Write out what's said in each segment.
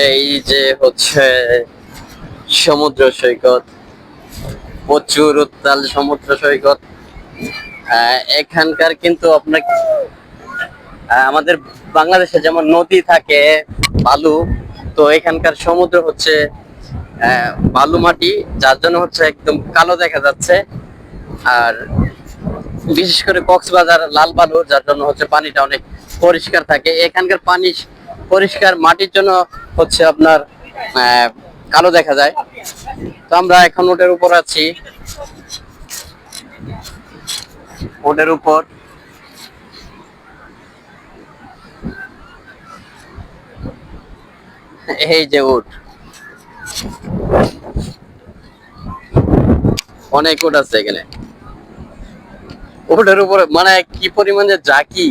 এই যে হচ্ছে সমুদ্র সৈকত, প্রচুর উত্তাল সমুদ্র সৈকত। এখানকার কিন্তু আপনার আমাদের বাংলাদেশে যেমন নদী থাকে, বালু, তো এখানকার সমুদ্র হচ্ছে বালু মাটি, যার জন্য হচ্ছে একদম কালো দেখা যাচ্ছে। আর বিশেষ করে কক্সবাজার লাল বালু, যার জন্য হচ্ছে পানিটা অনেক পরিষ্কার থাকে। এখানকার পানি পরিষ্কার মাটির জন্য হচ্ছে আপনার কালো দেখা যায়। তো আমরা এখন ওটার উপর আছি। ওটার উপর। এই যে উট অনেক উট আছে এখানে। ওটার উপরে মানে কি পরিমাণ যে জাকি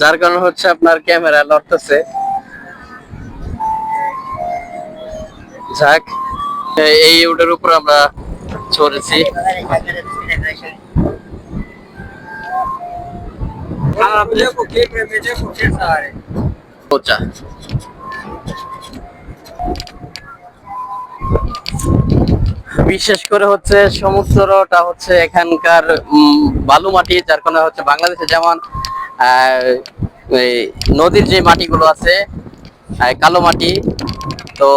যার কারণে হচ্ছে আপনার ক্যামেরা লড়তেছে। যাক, এই উটের উপর আমরা চড়েছি। বিশেষ করে হচ্ছে সমুদ্রটা হচ্ছে এখানকার বালু মাটি যার কারণে হচ্ছে বাংলাদেশে যেমন নদীর যে মাটিগুলো আছে কালো মাটি, তো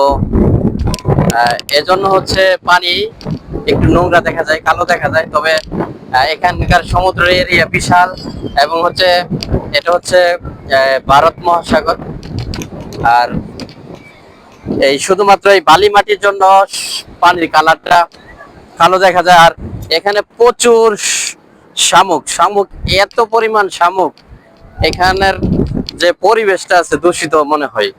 এজন্য হচ্ছে পানি একটু নোংরা দেখা যায়, কালো দেখা যায়। তবে এখানকার সমুদ্র এরিয়া বিশাল এবং হচ্ছে, এটা হচ্ছে ভারত মহাসাগর। আর এই শুধুমাত্র এই বালি মাটির জন্য পানির কালারটা কালো দেখা যায়। আর এখানে প্রচুর শামুক শামুক এত পরিমাণ শামুক এখানের যে পরিবেশটা আছে দূষিত মনে হয়।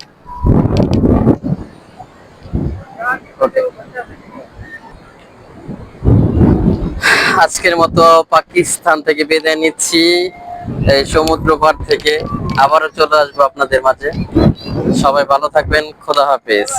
আজকের মতো পাকিস্তান থেকে বিদায় নিচ্ছি। এই সমুদ্র পার থেকে আবারও চলে আসব আপনাদের মাঝে। সবাই ভালো থাকবেন। খোদা হাফেজ।